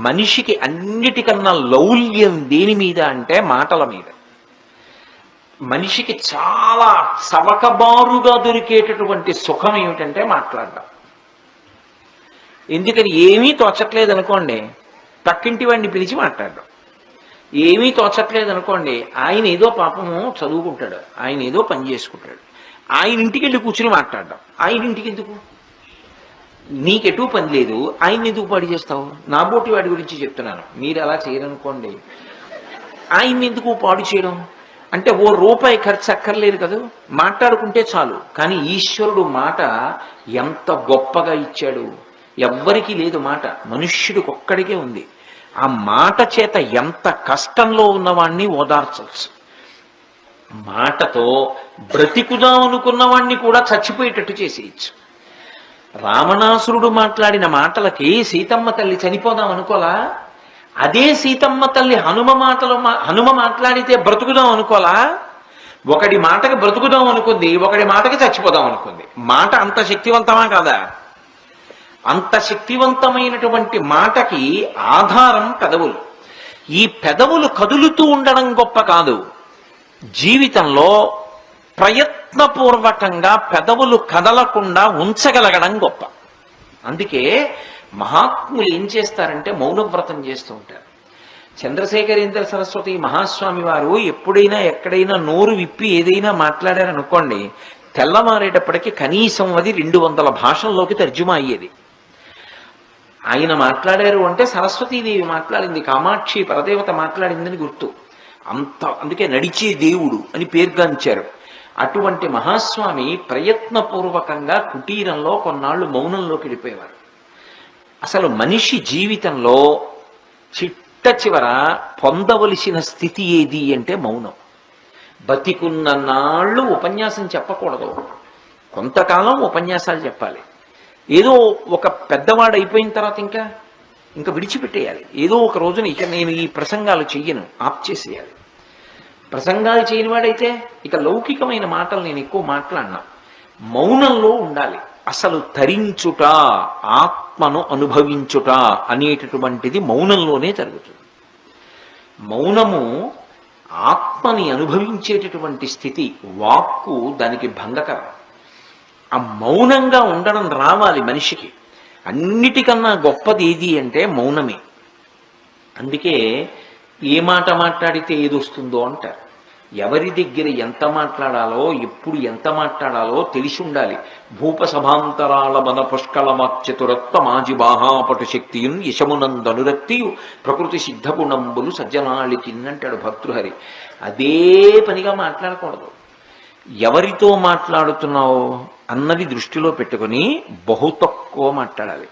మనిషికి అన్నిటికన్నా లౌల్యం దేని మీద అంటే మాటల మీద. మనిషికి చాలా సవకబారుగా దొరికేటటువంటి సుఖం ఏమిటంటే మాట్లాడడం. ఎందుకని ఏమీ తోచట్లేదు అనుకోండి పక్కింటి వాడిని పిలిచి మాట్లాడడం. ఏమీ తోచట్లేదు అనుకోండి ఆయన ఏదో పాపము చదువుకుంటాడు ఆయన ఏదో పని చేసుకుంటాడు. ఆయన ఇంటికి వెళ్ళి కూర్చుని మాట్లాడడం. ఆయన ఇంటికి ఎందుకు? నీకెటూ పని లేదు ఆయన ఎందుకు పాడు చేస్తావు? నా బోటి వాడి గురించి చెప్తున్నాను. మీరు అలా చేయరనుకోండి. ఆయన ఎందుకు పాడు చేయడం? అంటే ఓ రూపాయి ఖర్చు అక్కర్లేదు కదా? మాట్లాడుకుంటే చాలు. కానీ ఈశ్వరుడు మాట ఎంత గొప్పగా ఇచ్చాడు. ఎవ్వరికీ లేదు మాట. మనుష్యుడికి ఒక్కడికే ఉంది. ఆ మాట చేత ఎంత కష్టంలో ఉన్నవాణ్ణి ఓదార్చవచ్చు. మాటతో బ్రతికుదాం అనుకున్నవాణ్ణి కూడా చచ్చిపోయేటట్టు చేసేయచ్చు. రావణాసురుడు మాట్లాడిన మాటలకి సీతమ్మ తల్లి చనిపోదాం అనుకోలా? అదే సీతమ్మ తల్లి హనుమ మాటలు మా- హనుమ మాట్లాడితే బ్రతుకుదాం అనుకోలా? ఒకడి మాటకి బ్రతుకుదాం అనుకుంది ఒకడి మాటకి చచ్చిపోదాం అనుకుంది. మాట అంత శక్తివంతమా కాదా? అంత శక్తివంతమైనటువంటి మాటకి ఆధారం పెదవులు. ఈ పెదవులు కదులుతూ ఉండడం గొప్ప కాదు. జీవితంలో ప్రయత్నపూర్వకంగా పెదవులు కదలకుండా ఉంచగలగడం గొప్ప. అందుకే మహాత్ములు ఏం చేస్తారంటే మౌనవ్రతం చేస్తూ ఉంటారు. చంద్రశేఖరేంద్ర సరస్వతి మహాస్వామి వారు ఎప్పుడైనా ఎక్కడైనా నోరు విప్పి ఏదైనా మాట్లాడారనుకోండి తెల్లమారేటప్పటికి కనీసం అది రెండు వందల భాషల్లోకి తర్జుమా అయ్యేది. ఆయన మాట్లాడారు అంటే సరస్వతీదేవి మాట్లాడింది కామాక్షి పరదేవత మాట్లాడిందని గుర్తు. అంత అందుకే నడిచే దేవుడు అని పేర్గాంచారు. అటువంటి మహాస్వామి ప్రయత్నపూర్వకంగా కుటీరంలో కొన్నాళ్ళు మౌనంలోకి వెళ్ళిపోయేవారు. అసలు మనిషి జీవితంలో చిట్ట చివర పొందవలసిన స్థితి ఏది అంటే మౌనం. బతికున్న నాళ్ళు ఉపన్యాసం చెప్పకూడదు. కొంతకాలం ఉపన్యాసాలు చెప్పాలి. ఏదో ఒక పెద్దవాడు అయిపోయిన తర్వాత ఇంకా ఇంకా విడిచిపెట్టేయాలి. ఏదో ఒక రోజున ఇక నేను ఈ ప్రసంగాలు చెయ్యను ఆప్ చేసేయాలి. ప్రసంగాలు చేయని వాడైతే ఇక లౌకికమైన మాటలు నేను ఎక్కువ మాట్లాడినా. మౌనంలో ఉండాలి. అసలు తరించుట ఆత్మను అనుభవించుట అనేటటువంటిది మౌనంలోనే జరుగుతుంది. మౌనము ఆత్మని అనుభవించేటటువంటి స్థితి వాక్కు దానికి భంగకరం. ఆ మౌనంగా ఉండడం రావాలి మనిషికి. అన్నిటికన్నా గొప్పది ఏది అంటే మౌనమే. అందుకే ఏ మాట మాట్లాడితే ఏది వస్తుందో అంటారు. ఎవరి దగ్గర ఎంత మాట్లాడాలో ఎప్పుడు ఎంత మాట్లాడాలో తెలిసి ఉండాలి. భూప సభాంతరాల మన పుష్కల చతురత్వ మాజి బాహాపటు శక్తియున్ యశమునందనురక్తియు ప్రకృతి సిద్ధగుణంబులు సజ్జనాళికి అంటాడు భర్తృహరి అదే పనిగా మాట్లాడకూడదు. ఎవరితో మాట్లాడుతున్నావు అన్నది దృష్టిలో పెట్టుకొని బహు తక్కువ మాట్లాడాలి.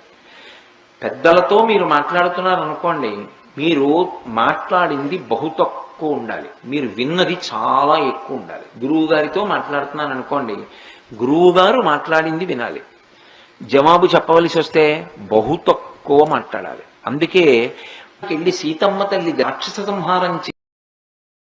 పెద్దలతో మీరు మాట్లాడుతున్నారు అనుకోండి మీరు మాట్లాడింది బహు తక్కువ ఉండాలి. మీరు విన్నది చాలా ఎక్కువ ఉండాలి. గురువు గారితో మాట్లాడుతున్నాను అనుకోండి గురువు గారు మాట్లాడింది వినాలి. జవాబు చెప్పవలసి వస్తే బహు తక్కువ మాట్లాడాలి. అందుకే వెళ్ళి సీతమ్మ తల్లి రాక్షస సంహారం